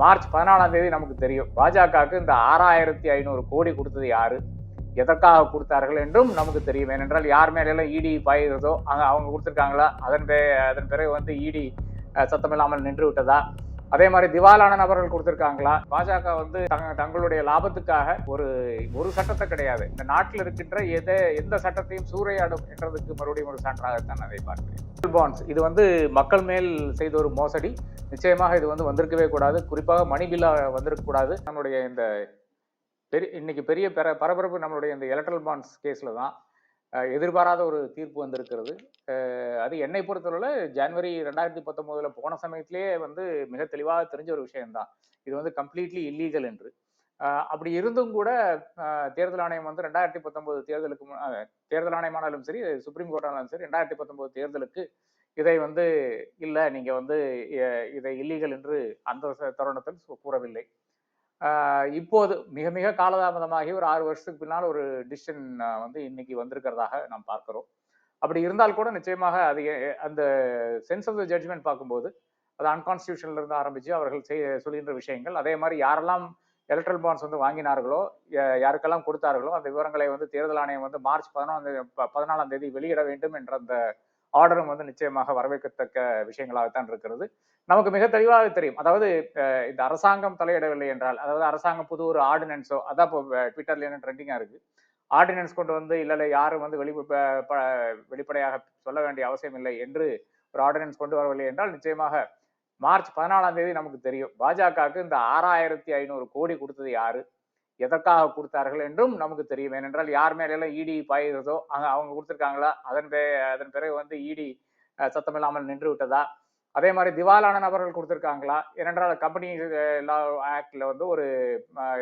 March பதினாலாம் தேதி நமக்கு தெரியும். பாஜகவுக்கு இந்த ஆறாயிரத்தி ஐநூறு கோடி கொடுத்தது யாரு? எதற்காக கொடுத்தார்கள் என்றும் நமக்கு தெரியும். ஏனென்றால் யார் மேலெல்லாம் இடி பாய்கிறதோ அங்கே அவங்க கொடுத்துருக்காங்களா? அதன் பே அதன் பிறகு வந்து இடி சத்தமில்லாமல் நின்று விட்டதா? அதே மாதிரி திவாலான நபர்கள் கொடுத்துருக்காங்களா? பாஜக வந்து தங்களுடைய லாபத்துக்காக ஒரு ஒரு சட்டத்தை கிடையாது. இந்த நாட்டில் இருக்கின்ற எதை எந்த சட்டத்தையும் சூறையாடும் என்றதுக்கு மறுபடியும் ஒரு சான்றாகத்தான் அதை பார்க்கிறேன். பாண்ட்ஸ் இது வந்து மக்கள் மேல் செய்த ஒரு மோசடி. நிச்சயமாக இது வந்து வந்திருக்கவே கூடாது. குறிப்பாக மணி பில்லா வந்திருக்கக்கூடாது நம்மளுடைய இந்த பெரிய இன்னைக்கு பெரிய பரபரப்பு நம்மளுடைய இந்த எலக்ட்ரல் பாண்ட்ஸ் கேஸில் தான். எதிர்பாராத ஒரு தீர்ப்பு வந்திருக்கிறது. அஹ், அது என்னை பொறுத்தவரை ஜனவரி ரெண்டாயிரத்தி பத்தொம்போதில் போன சமயத்திலேயே வந்து மிக தெளிவாக தெரிஞ்ச ஒரு விஷயம்தான். இது வந்து கம்ப்ளீட்லி இல்லீகல் என்று. அஹ், அப்படி இருந்தும் கூட அஹ், தேர்தல் ஆணையம் வந்து ரெண்டாயிரத்தி பத்தொன்பது தேர்தலுக்கு தேர்தல் ஆணையமானாலும் சரி சுப்ரீம் கோர்ட்டானாலும் சரி ரெண்டாயிரத்தி பத்தொன்பது தேர்தலுக்கு இதை வந்து இல்லை நீங்கள் வந்து இதை இல்லீகல் என்று அந்த தருணத்தில் கூறவில்லை. இப்போது மிக மிக காலதாமதமாகி ஒரு ஆறு வருஷத்துக்கு பின்னால் ஒரு டிசிஷன் வந்து இன்னைக்கு வந்திருக்கிறதாக நாம் பார்க்கிறோம். அப்படி இருந்தால் கூட நிச்சயமாக அது அந்த சென்ஸ் ஆஃப் த ஜட்ஜ்மெண்ட் பார்க்கும்போது அது அன்கான்ஸ்டியூஷன்ல இருந்து ஆரம்பிச்சு அவர்கள் செய்ய சொல்கின்ற விஷயங்கள் அதே மாதிரி யாரெல்லாம் எலக்ட்ரல் பாண்ட்ஸ் வந்து வாங்கினார்களோ யா- யாருக்கெல்லாம் கொடுத்தார்களோ அந்த விவரங்களை வந்து தேர்தல் ஆணையம் வந்து மார்ச் பதினாலாம் தேதி பதினாலாம் தேதி வெளியிட வேண்டும் என்ற அந்த ஆர்டரும் வந்து நிச்சயமாக வரவேற்கத்தக்க விஷயங்களாகத்தான் இருக்கிறது. நமக்கு மிக தெளிவாக தெரியும். அதாவது இந்த அரசாங்கம் தலையிடவில்லை என்றால் அதாவது அரசாங்கம் புது ஒரு ஆர்டினன்ஸோ அதான் இப்போ ட்விட்டர்ல என்ன ட்ரெண்டிங்காக இருக்கு. ஆர்டினன்ஸ் கொண்டு வந்து இல்லை யாரும் வந்து வெளி ப- வெளிப்படையாக சொல்ல வேண்டிய அவசியம் இல்லை என்று ஒரு ஆர்டினன்ஸ் கொண்டு வரவில்லை என்றால் நிச்சயமாக மார்ச் பதினாலாம் தேதி நமக்கு தெரியும். பாஜகவுக்கு இந்த ஆறாயிரத்தி ஐநூறு கோடி கொடுத்தது யாரு? எதற்காக கொடுத்தார்கள் என்றும் நமக்கு தெரியும். ஏனென்றால் யார் மேலெல்லாம் இடி பாய்கிறதோ அங்க அவங்க கொடுத்துருக்காங்களா? அதன் பே அதன் பிறகு வந்து இடி சத்தமில்லாமல் நின்று விட்டதா? அதே மாதிரி திவாலான நபர்கள் கொடுத்துருக்காங்களா? ஏனென்றால் கம்பெனி லா ஆக்டில் வந்து ஒரு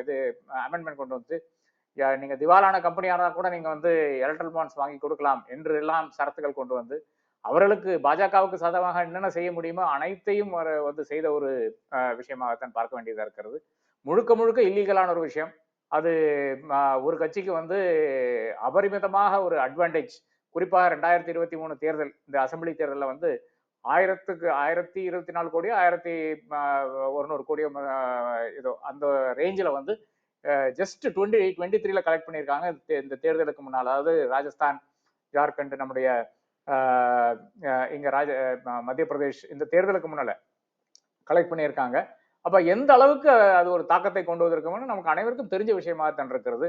இது அமெண்ட்மெண்ட் கொண்டு வந்து நீங்கள் திவாலான கம்பெனியாக இருந்தால் கூட நீங்கள் வந்து எலக்ட்ரல் பாண்ட்ஸ் வாங்கி கொடுக்கலாம் என்று எல்லாம் சரத்துகள் கொண்டு வந்து அவர்களுக்கு பாஜகவுக்கு சாதகமாக என்னென்ன செய்ய முடியுமோ அனைத்தையும் வந்து செய்த ஒரு விஷயமாகத்தான் பார்க்க வேண்டியதாக இருக்கிறது. முழுக்க முழுக்க இல்லீகலான ஒரு விஷயம். அது ஒரு கட்சிக்கு வந்து அபரிமிதமாக ஒரு அட்வான்டேஜ் குறிப்பாக ரெண்டாயிரத்தி இருபத்தி மூணு தேர்தல் இந்த அசம்பிளி தேர்தலில் வந்து ஆயிரத்துக்கு ஆயிரத்தி இருபத்தி நாலு கோடியோ ஆயிரத்தி ஒரு நூறு கோடியோ இதோ அந்த ரேஞ்சில் வந்து ஜஸ்ட் டுவெண்ட்டி டுவெண்ட்டி த்ரீல கலெக்ட் பண்ணியிருக்காங்க. இந்த- தேர்தலுக்கு முன்னால். அதாவது ராஜஸ்தான் ஜார்க்கண்ட் நம்முடைய இங்கே ராஜ மத்திய பிரதேஷ் இந்த தேர்தலுக்கு முன்னால கலெக்ட் பண்ணியிருக்காங்க. அப்ப எந்த அளவுக்கு அது ஒரு தாக்கத்தை கொண்டு வந்திருக்கோம்னு நமக்கு அனைவருக்கும் தெரிஞ்ச விஷயமாக தான் இருக்கிறது.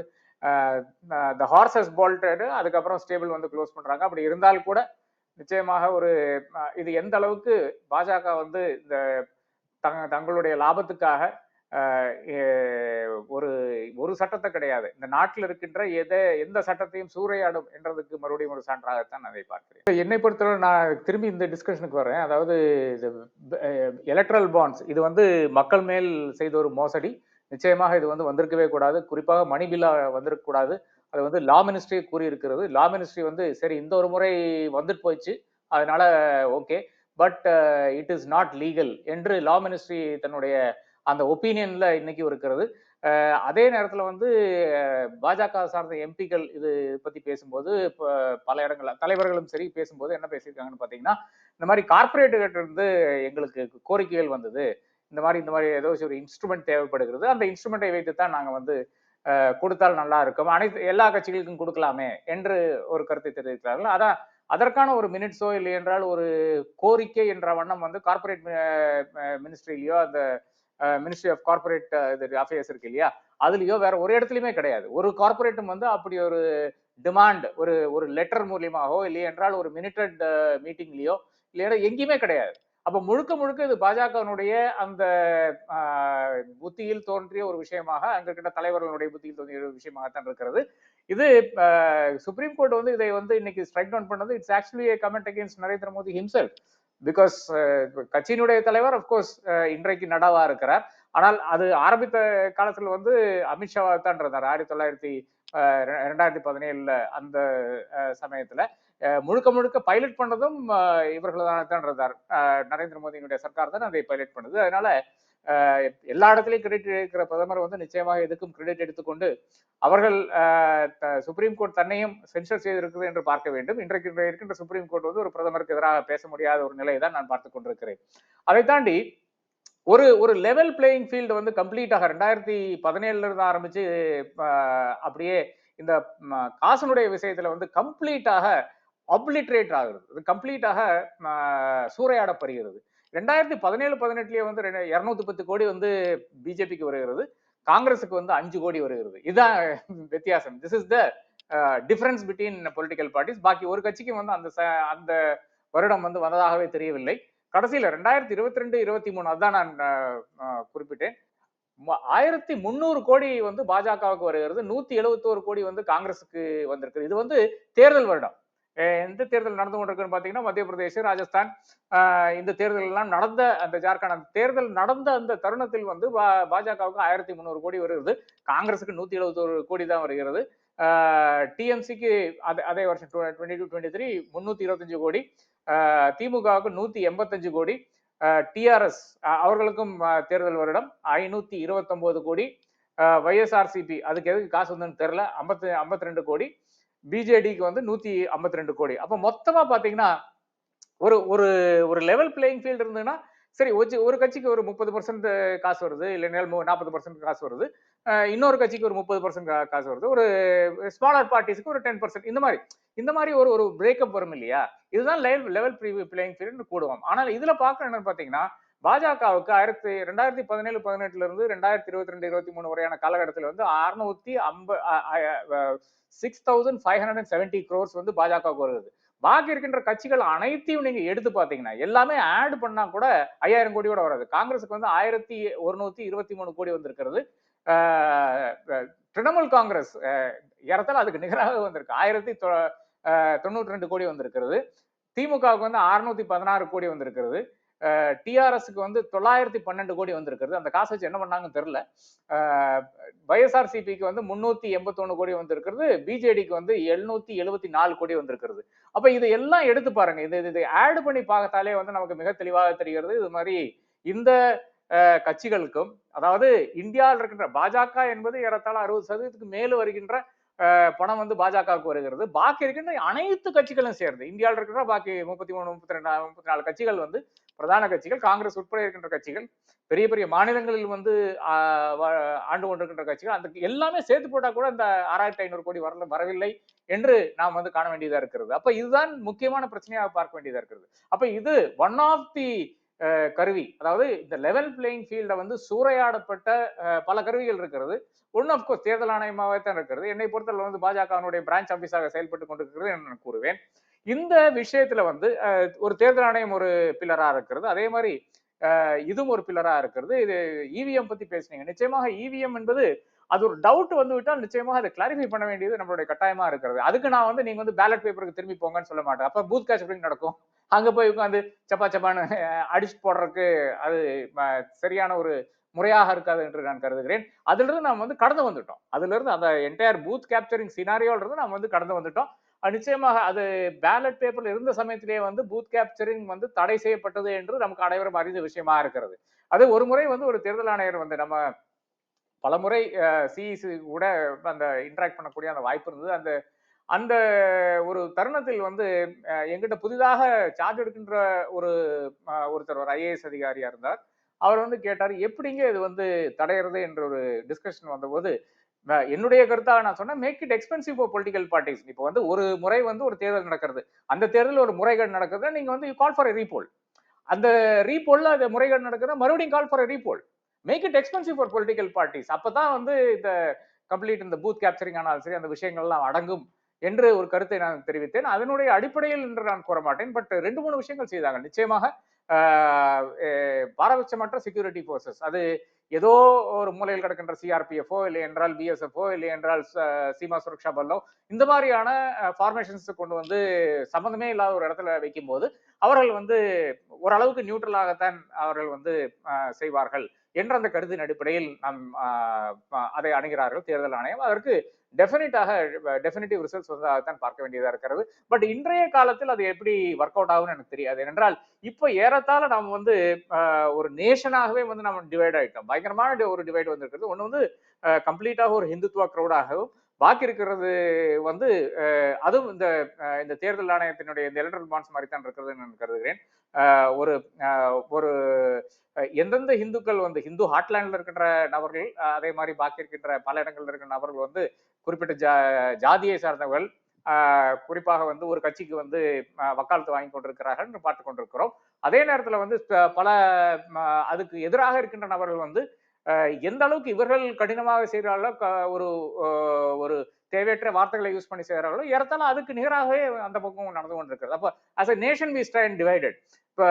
த ஹார்சஸ் போல்டடு அதுக்கப்புறம் ஸ்டேபிள் வந்து க்ளோஸ் பண்றாங்க. அப்படி இருந்தால் கூட நிச்சயமாக ஒரு இது எந்த அளவுக்கு பாஜக வந்து இந்த தங்களுடைய லாபத்துக்காக ஒரு ஒரு சட்டத்தை கிடையாது. இந்த நாட்டில் இருக்கின்ற எதை எந்த சட்டத்தையும் சூறையாடும் என்றதுக்கு மறுபடியும் ஒரு சான்றாகத்தான் அதை பார்க்கிறேன். என்னை பொறுத்தவரை நான் திரும்பி இந்த டிஸ்கஷனுக்கு வரேன். அதாவது எலக்ட்ரல் பாண்ட்ஸ் இது வந்து மக்கள் மேல் செய்த ஒரு மோசடி. நிச்சயமாக இது வந்து வந்திருக்கவே கூடாது. குறிப்பாக மணி பில்லா வந்திருக்கக்கூடாது அது வந்து லா மினிஸ்ட்ரி கூறியிருக்கிறது. லா மினிஸ்ட்ரி வந்து சரி இந்த ஒரு முறை வந்துட்டு போயிடுச்சு. அதனால okay but it is not legal என்று லா மினிஸ்ட்ரி தன்னுடைய அந்த ஒப்பீனியன்ல இன்னைக்கு இருக்கிறது. அதே நேரத்துல வந்து பாஜக சார்ந்த எம்பிக்கள் இது பத்தி பேசும்போது பல இடங்கள்ல தலைவர்களும் சரி பேசும்போது என்ன பேசியிருக்காங்கன்னு பாத்தீங்கன்னா இந்த மாதிரி கார்பரேட்டுகிட்ட இருந்து எங்களுக்கு கோரிக்கைகள் வந்தது. இந்த மாதிரி இந்த மாதிரி ஏதோ ஒரு இன்ஸ்ட்ருமெண்ட் தேவைப்படுகிறது. அந்த இன்ஸ்ட்ருமெண்ட்டை வைத்து தான் நாங்க வந்து கொடுத்தால் நல்லா இருக்கும். அனைத்து எல்லா கட்சிகளுக்கும் கொடுக்கலாமே என்று ஒரு கருத்தை தெரிவிக்கிறார்கள். அதான் அதற்கான ஒரு மினிட்ஸோ இல்லை என்றால் ஒரு கோரிக்கை என்ற வண்ணம் வந்து கார்பரேட் மினிஸ்ட்ரியிலயோ அந்த மினிஸ்ட்ரி ஆஃப் கார்பரேட் இது அஃபேர்ஸ் இருக்கு இல்லையா? அதுலயோ வேற ஒரு இடத்துலயுமே கிடையாது. ஒரு கார்பரேட்டும் வந்து அப்படி ஒரு டிமாண்ட் ஒரு ஒரு லெட்டர் மூலியமாகவோ இல்லை என்றால் ஒரு மினிட்டட் மீட்டிங்லயோ இல்லையா எங்கேயுமே கிடையாது. அப்ப முழுக்க முழுக்க இது பாஜகவினுடைய அந்த ஆஹ், புத்தியில் தோன்றிய ஒரு விஷயமாக அங்க இருக்கின்ற தலைவர்களுடைய புத்தியில் தோன்றிய ஒரு விஷயமாகத்தான் இருக்கிறது. இது சுப்ரீம் கோர்ட் வந்து இதை வந்து இன்னைக்கு ஸ்ட்ரைக் டவுன் பண்ணது. It's actually comment against Narendra Modi himself because uh, கட்சியினுடைய தலைவர் அப்கோர்ஸ் uh, இன்றைக்கு நடாவா இருக்கிறார். ஆனால் அது ஆரம்பித்த காலத்துல வந்து அமித்ஷா தான் இருந்தார். ஆயிரத்தி தொள்ளாயிரத்தி ரெ- ரெண்டாயிரத்தி பதினேழுல அந்த அஹ், சமயத்துல. முழுக்க முழுக்க பைலட் பண்ணதும் இவர்கள் தான் இருந்தார். அஹ், நரேந்திர மோடியினுடைய சர்க்கார் தான் அதை பைலட் பண்ணுது. அதனால எல்லா இடத்துலயும் கிரெடிட் எடுக்கிற பிரதமர் வந்து நிச்சயமாக எதுக்கும் கிரெடிட் எடுத்துக்கொண்டு அவர்கள் சுப்ரீம் கோர்ட் தன்னையும் சென்சர் செய்திருக்கிறது என்று பார்க்க வேண்டும். இன்றைக்கு இருக்கின்ற சுப்ரீம் கோர்ட் வந்து ஒரு பிரதமருக்கு எதிராக பேச முடியாத ஒரு நிலையை தான் நான் பார்த்து கொண்டிருக்கிறேன். அதை தாண்டி ஒரு ஒரு லெவல் பிளேயிங் ஃபீல்டு வந்து கம்ப்ளீட்டாக ரெண்டாயிரத்தி பதினேழுல இருந்து ஆரம்பிச்சு அப்படியே இந்த காசனுடைய விஷயத்துல வந்து கம்ப்ளீட்டாக அப்ளிட்ரேட் ஆகிறது. இது கம்ப்ளீட்டாக சூறையாடப்படுகிறது. ரெண்டாயிரத்தி பதினேழு பதினெட்டுலயே வந்து இருநூத்தி பத்து கோடி வந்து பிஜேபிக்கு வருகிறது. காங்கிரஸுக்கு வந்து அஞ்சு கோடி வருகிறது. இதுதான் வித்தியாசம். This is the difference between political parties பாக்கி ஒரு கட்சிக்கு வந்து அந்த ச- அந்த வருடம் வந்து வந்ததாகவே தெரியவில்லை. கடைசியில ரெண்டாயிரத்தி இருபத்தி ரெண்டு இருபத்தி மூணு அதுதான் நான் அஹ், குறிப்பிட்டேன். ஆயிரத்தி முந்நூறு கோடி வந்து பாஜகவுக்கு வருகிறது. நூத்தி எழுபத்தோரு கோடி வந்து காங்கிரஸுக்கு வந்திருக்கு இது வந்து தேர்தல் வருடம். எந்த தேர்தல் நடந்து கொண்டிருக்குன்னு பார்த்தீங்கன்னா மத்திய பிரதேசம் ராஜஸ்தான் இந்த தேர்தல் எல்லாம் நடந்த அந்த ஜார்க்கண்ட் அந்த தேர்தல் நடந்த அந்த தருணத்தில் வந்து பா- பாஜகவுக்கு ஆயிரத்தி முந்நூறு கோடி வருகிறது. காங்கிரஸுக்கு நூத்தி எழுபத்தோரு கோடி தான் வருகிறது. டிஎம்சிக்கு அதே அதே வருஷம் டுவெண்ட்டி டூ டுவெண்ட்டி த்ரீ முந்நூற்றி இருபத்தஞ்சு கோடி. திமுகவுக்கு நூத்தி எண்பத்தஞ்சு கோடி. டிஆர்எஸ் அவர்களுக்கும் தேர்தல் வருடம் ஐநூத்தி இருபத்தொன்பது கோடி. ஒய்எஸ்ஆர்சிபி அதுக்கு எதுக்கு காசு வந்ததுன்னு தெரியல ஐம்பத்தி ஐம்பத்தி ரெண்டு கோடி. பிஜேடிக்கு வந்து நூத்தி ஐம்பத்தி ரெண்டு கோடி. அப்ப மொத்தமா பாத்தீங்கன்னா ஒரு ஒரு ஒரு லெவல் பிளேயிங் ஃபீல்டு இருந்ததுன்னா சரி ஒரு கட்சிக்கு ஒரு முப்பது பர்சன்ட் காசு வருது இல்லைன்னா நாற்பது பர்சன்ட் காசு வருது. இன்னொரு கட்சிக்கு ஒரு முப்பது பர்சன்ட் காசு வருது. ஒரு ஸ்மாலர் பார்ட்டிஸ்க்கு ஒரு டென் பர்சன்ட் இந்த மாதிரி இந்த மாதிரி ஒரு ஒரு பிரேக்கப் வரும் இல்லையா? இதுதான் லெவல் லெவல் பிளேயிங் ஃபீல்டுன்னு கூடுவோம் ஆனால் இதுல பார்க்குற என்னன்னு பாத்தீங்கன்னா பாஜகவுக்கு ஆயிரத்தி ரெண்டாயிரத்தி பதினேழு பதினெட்டுல இருந்து ரெண்டாயிரத்தி இருபத்தி ரெண்டு இருபத்தி மூணு வரையான காலகட்டத்தில் வந்து அறுநூத்தி ஐம்ப six thousand five hundred and seventy crores வந்து பாஜகவுக்கு வருது. பாக்கி இருக்கின்ற கட்சிகள் அனைத்தையும் நீங்க எடுத்து பாத்தீங்கன்னா எல்லாமே ஆட் பண்ணா கூட ஐயாயிரம் கோடியோட வராது. காங்கிரஸுக்கு வந்து ஆயிரத்தி ஒருநூத்தி இருபத்தி மூணு கோடி வந்திருக்கிறது. திரிணாமுல் காங்கிரஸ் அஹ் அதுக்கு நிகராக வந்திருக்கு. ஆயிரத்தி தொ- தொண்ணூற்றி ரெண்டு கோடி வந்திருக்கிறது. திமுகவுக்கு வந்து அறுநூத்தி பதினாறு கோடி வந்திருக்கிறது. டிஆர்எஸ்க்கு வந்து தொள்ளாயிரத்தி பன்னெண்டு கோடி வந்திருக்கிறது. அந்த காசு வச்சு என்ன பண்ணாங்கன்னு தெரியல. வைஎஸ்ஆர்சிபிக்கு வந்து முன்னூத்தி எண்பத்தொன்று கோடி வந்திருக்கிறது. பிஜேடிக்கு வந்து எழுநூத்தி எழுபத்தி நாலு கோடி வந்திருக்கிறது. அப்போ இது எல்லாம் எடுத்து பாருங்க. இது இது ஆட் பண்ணி பார்த்தாலே வந்து நமக்கு மிக தெளிவாக தெரிகிறது. இது மாதிரி இந்த கட்சிகளுக்கும் அதாவது இந்தியாவில் இருக்கின்ற பாஜக என்பது ஏறத்தாழ அறுபது சதவீதத்துக்கு மேல் வருகின்ற அஹ், பணம் வந்து பாஜகவுக்கு வருகிறது. பாக்கி இருக்கின்ற அனைத்து கட்சிகளும் சேர்ந்து இந்தியாவில் இருக்கிற பாக்கி முப்பத்தி மூணு முப்பத்தி ரெண்டு முப்பத்தி நாலு கட்சிகள் வந்து பிரதான கட்சிகள் காங்கிரஸ் உட்பட இருக்கின்ற கட்சிகள் பெரிய பெரிய மாநிலங்களில் வந்து ஆஹ், ஆண்டு கொண்டிருக்கின்ற கட்சிகள் அந்த எல்லாமே சேர்த்து போட்டா கூட இந்த ஆறாயிரத்தி ஐநூறு கோடி வரல வரவில்லை என்று நாம் வந்து காண வேண்டியதா இருக்கிறது. அப்ப இதுதான் முக்கியமான பிரச்சனையாக பார்க்க வேண்டியதா இருக்கிறது. அப்ப இது ஒன் ஆஃப் தி கருவி. அதாவது இந்த லெவல் பிளேயிங் ஃபீல்டை வந்து சூறையாடப்பட்ட பல கருவிகள் இருக்கிறது. ஒன் கோர்ஸ் தேர்தல் ஆணையமாகவே தான் இருக்கிறது. என்னை பொறுத்தவரை வந்து பாஜகவினுடைய பிரான்ச் ஆபீஸாக செயல்பட்டு கொண்டிருக்கிறது என்று நான் கூறுவேன். இந்த விஷயத்துல வந்து ஒரு தேர்தல் ஆணையம் ஒரு பில்லரா இருக்கிறது. அதே மாதிரி இதுவும் ஒரு பில்லரா இருக்கிறது. இது இவிஎம் பத்தி பேசுனீங்க. நிச்சயமாக இவிஎம் என்பது அது ஒரு டவுட் வந்து விட்டால் நிச்சயமாக அதை கிளாரிஃபை பண்ண வேண்டியது நம்மளுடைய கட்டாயமா இருக்கிறது. அதுக்கு நான் வந்து நீங்க வந்து பேலட் பேப்பருக்கு திரும்பி போங்கன்னு சொல்ல மாட்டேன். அப்ப பூத் கேட்ச் எப்படி நடக்கும்? அங்க போய் உட்காந்து சப்பா சப்பான்னு அடிச்சு போடுறதுக்கு அது சரியான ஒரு முறையாக இருக்காது என்று நான் கருதுகிறேன். அதுல இருந்து நாம் வந்து கடந்து வந்துட்டோம். அதுல இருந்து அந்த என்டையர் பூத் கேப்சரிங் சினாரியோல இருந்து நாம் வந்து கடந்து வந்துட்டோம். நிச்சயமாக அது பேலட் பேப்பர்ல இருந்த சமயத்திலேயே வந்து பூத் கேப்சரிங் வந்து தடை செய்யப்பட்டது என்று நமக்கு அனைவரும் அறிந்த விஷயமா இருக்கிறது. அது ஒரு முறை வந்து ஒரு தேர்தல் ஆணையர் வந்து நம்ம பலமுறை சிஇசி கூட அந்த இன்ட்ராக்ட் பண்ணக்கூடிய அந்த வாய்ப்பு இருந்தது. அந்த அந்த ஒரு தருணத்தில் வந்து எங்கிட்ட புதிதாக சார்ஜ் எடுக்கின்ற ஒரு ஒருத்தர் ஒரு ஐஏஎஸ் அதிகாரியா இருந்தார். அவர் வந்து கேட்டார் எப்படிங்க இது வந்து தடையிறது? என்ற ஒரு டிஸ்கஷன் வந்தபோது என்னுடைய கருத்தாக நான் சொன்னேன் make it expensive for political parties இப்போ வந்து ஒரு முறை வந்து ஒரு தேர்தல் நடக்கிறது. அந்த தேர்தலில் ஒரு முறைகேடு நடக்குது நீங்க வந்து கால் ஃபார் ரீபோல் அந்த ரீபோலில் அந்த முறைகேடு நடக்குதுன்னா மறுபடியும் call for repoll make it expensive for political parties அப்போ தான் வந்து இந்த கம்ப்ளீட் இந்த பூத் கேப்சரிங் ஆனாலும் சரி அந்த விஷயங்கள்லாம் அடங்கும் என்று ஒரு கருத்தை நான் தெரிவித்தேன். அதனுடைய அடிப்படையில் என்று நான் கூற மாட்டேன். பட் ரெண்டு மூணு விஷயங்கள் செய்தாங்க நிச்சயமாக பாரபட்சமற்ற செக்யூரிட்டி ஃபோர்ஸஸ் அது ஏதோ ஒரு மூலையில் கிடக்கின்ற சிஆர்பிஎஃப்ஓ இல்லை என்றால் பிஎஸ்எஃப்ஓ இல்லை என்றால் சீமா சுரக்ஷா பல்லோ இந்த மாதிரியான ஃபார்மேஷன்ஸ் கொண்டு வந்து சம்மந்தமே இல்லாத ஒரு இடத்துல வைக்கும்போது அவர்கள் வந்து ஓரளவுக்கு நியூட்ரலாகத்தான் அவர்கள் வந்து ஆஹ், செய்வார்கள். என்ற அந்த கருத்தின் அடிப்படையில் நாம் அதை அணுகிறார்கள் தேர்தல் ஆணையம். அதற்கு டெஃபினட்டாக டெஃபினட்டிவ் ரிசல்ட்ஸ் வந்து அதைத்தான் பார்க்க வேண்டியதா இருக்கிறது. பட் இன்றைய காலத்தில் அது எப்படி ஒர்க் அவுட் ஆகும்னு எனக்கு தெரியாது. ஏனென்றால் இப்போ ஏறத்தாழ நாம் வந்து ஆஹ், ஒரு நேஷனாகவே வந்து நம்ம டிவைட் ஆகிட்டோம் பயங்கரமான ஒரு டிவைட் வந்திருக்கிறது. ஒன்று வந்து கம்ப்ளீட்டாக ஒரு ஹிந்துத்துவ க்ரௌடாகவும் பாக்கி இருக்கிறது வந்து அதுவும் இந்த இந்த தேர்தல் ஆணையத்தினுடைய இந்த எலக்ட்ரல் பாண்ட்ஸ் மாதிரி தான் இருக்கிறது நான் கருதுகிறேன். ஒரு அஹ், ஒரு எந்தெந்த இந்துக்கள் வந்து ஹிந்து ஹாட்லேண்ட்ல இருக்கின்ற நபர்கள் அதே மாதிரி பாக்கி இருக்கின்ற பல இடங்களில் இருக்கிற நபர்கள் வந்து குறிப்பிட்ட ஜா ஜாதியை சார்ந்தவர்கள் குறிப்பாக வந்து ஒரு கட்சிக்கு வந்து வக்காலத்து வாங்கி கொண்டிருக்கிறார்கள் என்று பார்த்து கொண்டிருக்கிறோம். அதே நேரத்தில் வந்து பல அதுக்கு எதிராக இருக்கின்ற நபர்கள் வந்து எந்த அளவுக்கு இவர்கள் கடினமாக செய்கிறார்களோ ஒரு ஒரு தேவையற்ற வார்த்தைகளை யூஸ் பண்ணி செய்கிறார்களோ ஏறத்தாலும் அதுக்கு நிகராகவே அந்த பக்கம் நடந்து கொண்டிருக்கிறது. அப்போ as a nation we stand divided இப்போ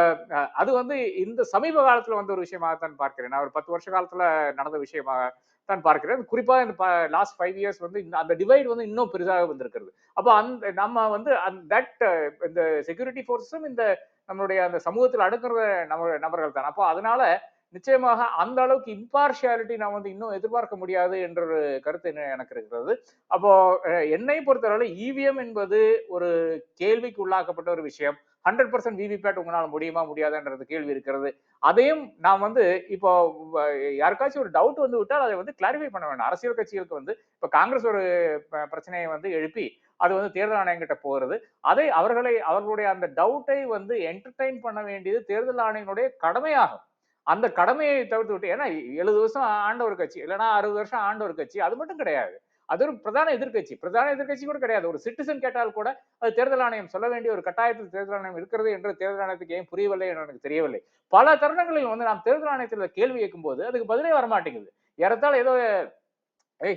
அது வந்து இந்த சமீப காலத்தில் வந்து ஒரு விஷயமாகத்தான் பார்க்கிறேன். நான் ஒரு பத்து வருஷ காலத்தில் நடந்த விஷயமாக தான் பார்க்கிறேன். குறிப்பாக இந்த லாஸ்ட் ஃபைவ் இயர்ஸ் வந்து அந்த டிவைட் வந்து இன்னும் பெரிதாக வந்திருக்கிறது. அப்போ அந்த நம்ம வந்து அந்த தட் இந்த செக்யூரிட்டி ஃபோர்ஸும் இந்த நம்மளுடைய அந்த சமூகத்தில் அடுக்கிற நபர் நபர்கள் தான் அப்போ அதனால நிச்சயமாக அந்த அளவுக்கு இம்பார்ஷியாலிட்டி நான் வந்து இன்னும் எதிர்பார்க்க முடியாது என்ற ஒரு கருத்து என்ன- எனக்கு இருக்கிறது. அப்போ என்னை பொறுத்தவரை இவிஎம் என்பது ஒரு கேள்விக்கு உள்ளாக்கப்பட்ட ஒரு விஷயம். ஹண்ட்ரட் பர்சன்ட் விவிபேட் உங்களால் முடியுமா முடியாதுன்றது கேள்வி இருக்கிறது. அதையும் நான் வந்து இப்போ யாருக்காச்சும் ஒரு டவுட் வந்து விட்டால் அதை வந்து கிளாரிஃபை பண்ண வேண்டாம். அரசியல் கட்சிகளுக்கு வந்து இப்போ காங்கிரஸ் ஒரு ப- பிரச்சனையை வந்து எழுப்பி அது வந்து தேர்தல் ஆணையங்கிட்ட போகிறது அதை அவர்களை அவர்களுடைய அந்த டவுட்டை வந்து என்டர்டைன் பண்ண வேண்டியது தேர்தல் ஆணையனுடைய கடமையாகும். அந்த கடமையை தவிர்த்து விட்டு ஏன்னா எழுபது வருஷம் ஆண்ட ஒரு கட்சி இல்லைன்னா அறுபது வருஷம் ஆண்ட ஒரு கட்சி அது மட்டும் கிடையாது. அது ஒரு பிரதான எதிர்க்கட்சி. பிரதான எதிர்க்கட்சி கூட கிடையாது. ஒரு சிட்டிசன் கேட்டால் கூட அது தேர்தல் ஆணையம் சொல்ல வேண்டிய ஒரு கட்டாயத்தில் தேர்தல் ஆணையம் இருக்கிறது என்று தேர்தல் ஆணையத்துக்கு ஏன் புரியவில்லை என்று எனக்கு தெரியவில்லை. பல தருணங்களில் வந்து நாம் தேர்தல் ஆணையத்தில் கேள்வி கேட்கும்போது அதுக்கு பதிலே வரமாட்டேங்குது. ஏறத்தால் ஏதோ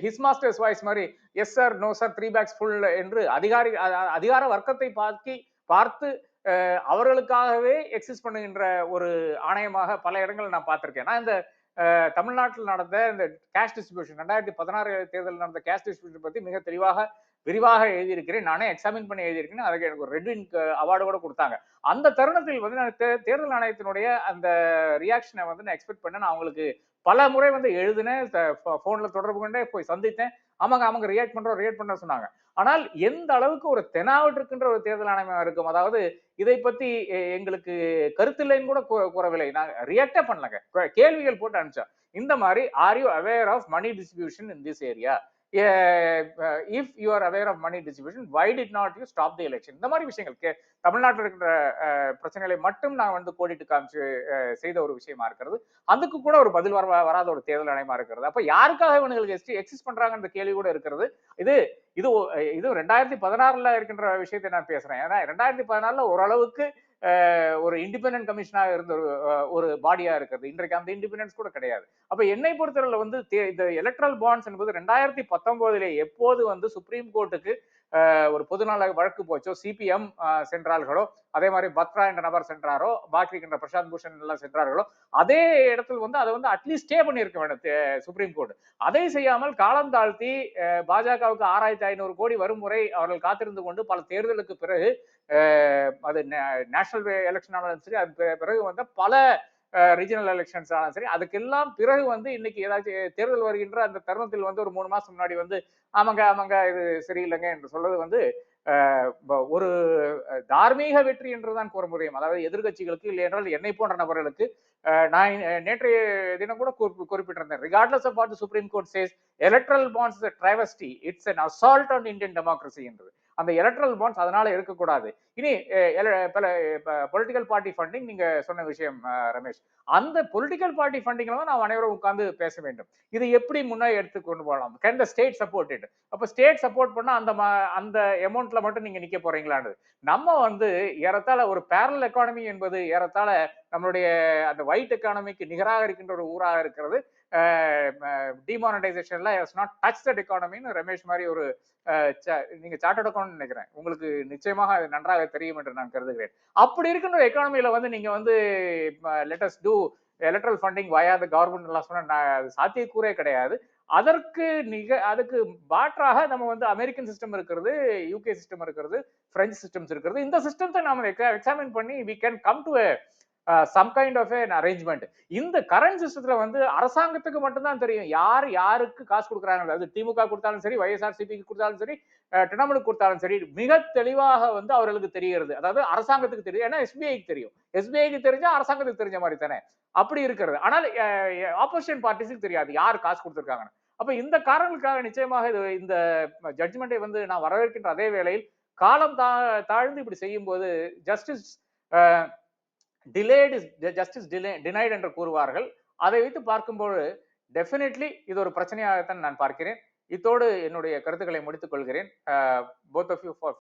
ஹிஸ் மாஸ்டர்ஸ் வாய்ஸ் மாதிரி yes sir no sir three bags full என்று அதிகாரி அதிகார வர்க்கத்தை பார்த்து பார்த்து அவர்களுக்காகவே எக்ஸிஸ்ட் பண்ணுகின்ற ஒரு ஆணையமாக பல இடங்கள் நான் பார்த்திருக்கேன். நான் இந்த தமிழ்நாட்டில் நடந்த இந்த கேஷ் டிஸ்ட்ரிபியூஷன் ரெண்டாயிரத்தி பதினாறு தேர்தல் நடந்த கேஷ் டிஸ்ட்ரிபியூஷன் பற்றி மிக தெளிவாக விரிவாக எழுதியிருக்கிறேன். நானே எக்ஸாமின் பண்ணி எழுதியிருக்கேன் அதுக்கு எனக்கு ஒரு ரெட்வின் அவார்டு கூட கொடுத்தாங்க. அந்த தருணத்தில் வந்து நான் தே- தேர்தல் ஆணையத்தினுடைய அந்த ரியாக்ஷனை வந்து நான் எக்ஸ்பெக்ட் பண்ணேன். நான் அவங்களுக்கு பல முறை வந்து எழுதினேன். ஃபோனில் தொடர்பு கொண்டே போய் சந்தித்தேன். ஆமாங்க ஆமாங்க. ரியாக்ட் பண்றோம் ரியாக்ட் பண்ற சொன்னாங்க. ஆனால் எந்த அளவுக்கு ஒரு தெனாவட் இருக்கின்ற ஒரு தேர்தல் ஆணையம் இருக்கும்? அதாவது இதை பத்தி எங்களுக்கு கருத்தில்லைன்னு கூட கூறவில்லை. நான் ரியாக்டே பண்ணலங்க. கேள்விகள் போட்டு அனுப்பிச்சோம். இந்த மாதிரி are you aware of money distribution in this area if you are aware of money distribution why did not you stop the election இந்த மாதிரி விஷயங்கள் கே- தமிழ்நாட்டில் இருக்கிற பிரச்சனைகளை மட்டும் நான் வந்து கோடிட்டு காமிச்சு செய்த ஒரு விஷயமா இருக்கிறது. அதுக்கு கூட ஒரு பதில் வர வராத ஒரு தேர்தல் ஆணையமா இருக்கிறது. அப்ப யாருக்காக இவங்களுக்கு எக்ஸிஸ்ட் பண்றாங்கன்ற கேள்வி கூட இருக்கிறது. இது இது இது ரெண்டாயிரத்தி பதினாறுல இருக்கின்ற விஷயத்தை நான் பேசுறேன். ஏன்னா ரெண்டாயிரத்தி பதினாறுல ஓரளவுக்கு ஒரு இண்டிபெண்டன்ட் கமிஷனாக இருந்த ஒரு ஒரு பாடியா இருக்கிறது. இன்றைக்கு அந்த இண்டிபெண்டன்ஸ் கூட கிடையாது. அப்ப என்னை பொறுத்தவரையில் வந்து இந்த எலக்ட்ரல் பாண்ட்ஸ் என்பது ரெண்டாயிரத்தி பத்தொன்பதுல எப்போது வந்து சுப்ரீம் கோர்ட்டுக்கு ஒரு பொதுநல வழக்கு போச்சோ சிபிஎம் சென்றார்களோ அதே மாதிரி பத்ரா என்ற நபர் சென்றாரோ பாக்ரி என்ற பிரசாந்த் பூஷன் எல்லாம் சென்றார்களோ அதே இடத்துல வந்து அதை வந்து அட்லீஸ்ட் ஸ்டே பண்ணியிருக்க வேண்டும் சுப்ரீம் கோர்ட் அதை செய்யாமல் காலம் தாழ்த்தி பாஜகவுக்கு ஆறாயிரத்தி ஐநூறு கோடி வரும் முறை அவர்கள் காத்திருந்து கொண்டு பல தேர்தலுக்கு பிறகு அது நேஷனல் எலெக்ஷன் ஆனாலும் சரி அது பிறகு வந்த பல ரீஜனல் எலெக்ஷன்ஸ் ஆனாலும் சரி அதுக்கெல்லாம் பிறகு வந்து இன்னைக்கு ஏதாச்சும் தேர்தல் வருகின்ற அந்த தருணத்தில் வந்து ஒரு மூணு மாசம் முன்னாடி வந்து ஆமாங்க ஆமாங்க இது சரியில்லைங்க என்று சொல்றது வந்து ஒரு தார்மீக வெற்றி என்றுதான் கூற முடியும். அதாவது எதிர்கட்சிகளுக்கு இல்லை என்றால் என்னை போன்ற நபர்களுக்கு நான் நேற்றைய தினம் கூட குறிப்பிட்டிருந்தேன். Regardless of what supreme court says electoral bonds travesty it's an assault on Indian democracy என்று அந்த எலக்ட்ரல் பாண்ட்ஸ் அதனால இருக்கக்கூடாது. இனி பல பொலிட்டிக்கல் பார்ட்டி ஃபண்டிங் நீங்க சொன்ன விஷயம் ரமேஷ். அந்த பொலிட்டிக்கல் பார்ட்டி ஃபண்டிங்ல தான் நாம் அனைவரும் உட்கார்ந்து பேச வேண்டும். இது எப்படி முன்னாடி எடுத்து கொண்டு போகலாம்? Can the state support it அப்ப ஸ்டேட் சப்போர்ட் பண்ணா அந்த அந்த அமௌண்ட்ல மட்டும் நீங்க நிக்க போறீங்களான்னு நம்ம வந்து ஏறத்தாழ ஒரு பேரல் எக்கானமி என்பது ஏறத்தாழ நம்மளுடைய அந்த ஒயிட் எக்கானமிக்கு நிகராக இருக்கின்ற ஒரு ஊராக இருக்கிறது. டிமானடைசேஷன்ல ஹஸ் நாட் டச் தட் எக்கானமின்னு ரமேஷ் மாதிரி ஒரு நீங்க சார்ட்டர்ட் அக்கௌண்ட் நினைக்கிறேன். உங்களுக்கு நிச்சயமாக அது நன்றாக தெரியும் என்று நான் கருதுகிறேன். அப்படி இருக்கின்ற எக்கானமியில வந்து நீங்க வந்து let us do electoral funding via the government எல்லாம் சொன்னா நான் அது சாத்தியக்கூறே கிடையாது. அதற்கு நிக அதுக்கு மாற்றாக நம்ம வந்து அமெரிக்கன் சிஸ்டம் இருக்கிறது யூகே சிஸ்டம் இருக்கிறது பிரெஞ்சு சிஸ்டம்ஸ் இருக்கிறது. இந்த சிஸ்டத்தை நாம எக்ஸாமின் பண்ணி we can come to some kind of an arrangement இந்த கரண்ட் சிஸ்டத்துல வந்து அரசாங்கத்துக்கு மட்டும்தான் தெரியும். யார் யாருக்கு காசு கொடுக்குறாங்க அது திமுக கொடுத்தாலும் சரி வைஎஸ்ஆர்சிபிக்கு கொடுத்தாலும் சரி திரிணாமுலுக்கு கொடுத்தாலும் சரி மிக தெளிவாக வந்து அவர்களுக்கு தெரிகிறது. அதாவது அரசாங்கத்துக்கு தெரியும். ஏன்னா எஸ்பிஐக்கு தெரியும். எஸ்பிஐக்கு தெரிஞ்சா அரசாங்கத்துக்கு தெரிஞ்ச மாதிரி தானே. அப்படி இருக்கிறது. ஆனால் ஆப்போசிஷன் பார்ட்டிஸுக்கு தெரியாது. யார் காசு கொடுத்துருக்காங்கன்னு. அப்ப இந்த காரணங்களுக்காக நிச்சயமாக இது இந்த ஜட்ஜ்மெண்ட்டை வந்து நான் வரவேற்கின்ற அதே வேளையில் காலம் தா தாழ்ந்து இப்படி செய்யும்போது justice delayed justice delay denied என்று கூறுவார்கள். அதை வைத்து பார்க்கும்போது டெஃபினெட்லி இது ஒரு பிரச்சனையாகத்தான் நான் பார்க்கிறேன். இத்தோடு என்னுடைய கருத்துக்களை முடித்துக் கொள்கிறேன். Both of you for